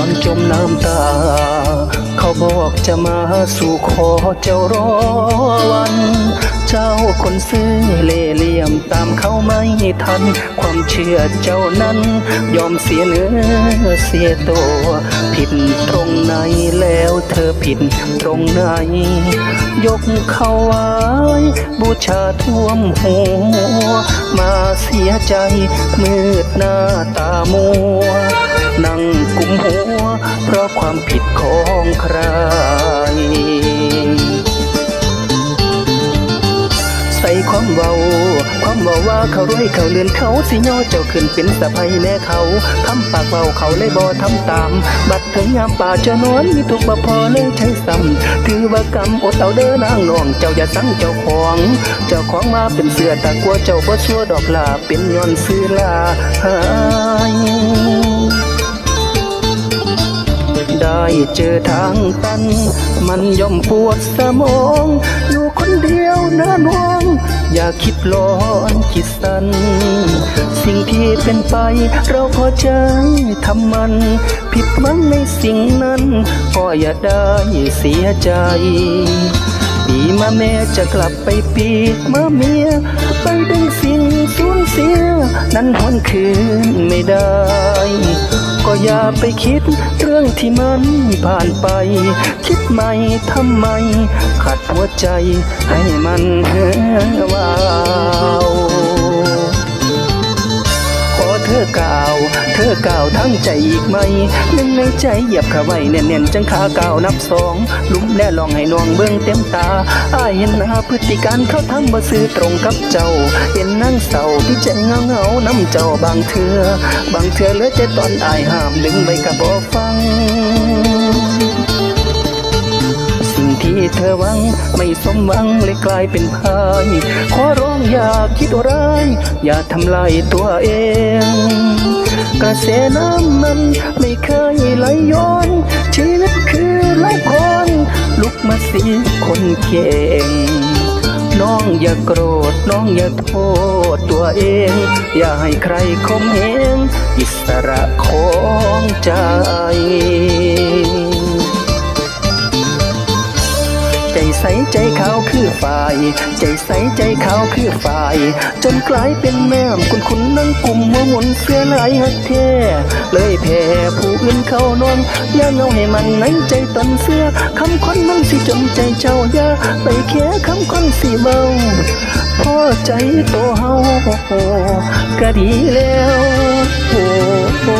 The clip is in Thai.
นอนจมน้ำตา เขาบอกจะมาสู่ขอเจ้ารอวัน เจ้าคนซื้อเล่เหลี่ยมตามเขาไม่ทัน ความเชื่อเจ้านั้น ยอมเสียเนื้อเสียตัว ผิดตรงไหนแล้วเธอผิดตรงไหน ยกเขาไว้ บูชาท่วมหัว มาเสียใจ มืดหน้าตามัว นั่งกุมหัว เพราะความผิดของใคร ความเบาความเบาว่าเขารวยเขาเลือนเขาสิย่อเจ้าขึ้นเป็นสะพายแน่เขาคำปากเบาเขาเลยบ่ทำตาม บัดถึงยามป่าเจ้านอนมีทุกบ่พอเลยใช้ซ้ำถือว่ากรรมอดเอาเด้อนางน้องเจ้าอย่าสั่งเจ้าของ เจ้าของมาเป็นเสือตะกัวเจ้าบ่ชั่วดอกลาเป็นย้อนซื้อลาหายได้เจอทางตัน มันย่อมปวดสมองอย เดียวนะน้อง อย่าคิดร้อนคิดสันสิ่งที่เป็นไปเราพอใจทำมัน ผิดหวังในสิ่งนั้น ก็อย่าได้เสียใจ ปีมาแม่จะกลับไปปีมาเมีย ไปดึงสิ่งสูญเสีย นั้นหวนคืนไม่ได้ ก็อย่าไปคิดเรื่องที่มันผ่านไป คิดใหม่ทำไม ขัดหัวใจให้มันเฮือวา อกล่าวทั้งใจอีกไหมหนึ่งในใจเหยียบข้าไว้แน่นๆจังขาก้าวนับสองลุ้มแน่ลองให้น้องเบิ่งเต็มตาอ้ายเห็นหน้าพฤติการเขาทำบ่ซื่อตรงกับเจ้า เห็นนั่งเศร้าที่ใจเงาเงาน้ำเจ้าบางเถื่อบางเถื่อเหลือใจตอนอายห้ามดึงไปกับบ่ฟังสิ่งที่เธอหวังไม่สมหวังเลยกลายเป็นพายขอร้องอย่าคิดร้าย อย่าทำลายตัวเอง กระแสน้ำมันไม่เคยไหลย้อนชีวิตคือละครลุกมาสิคนเก่ง น้องอย่าโกรธ น้องอย่าโทษตัวเอง อย่าให้ใครคมเหงอิสระของใจ ใสใจขาวคือฝ่าย ใจใสใจขาวคือฝ่าย จนกลายเป็นแม่มคุณคุณนั่งกลุ่มมัวหมุนเสื้อลายหักแท้เลยแพ้ผู้อื่นเข้านอนอย่าเงาให้มันในใจตนเสื้อคำคนมันสิจนใจเจ้าอย่าไปแค่คำคนสิเบาพอใจโตเฮาก็ดีแล้วโอ้